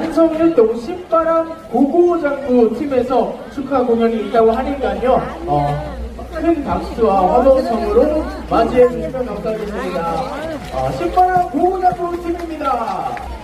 안성일동 신바람 고고장구 팀에서 축하 공연이 있다고 하니까요. 어, 큰 박수와 환호성으로 맞이해 주시면 감사하겠습니다. 어, 신바람 고고장구 팀입니다.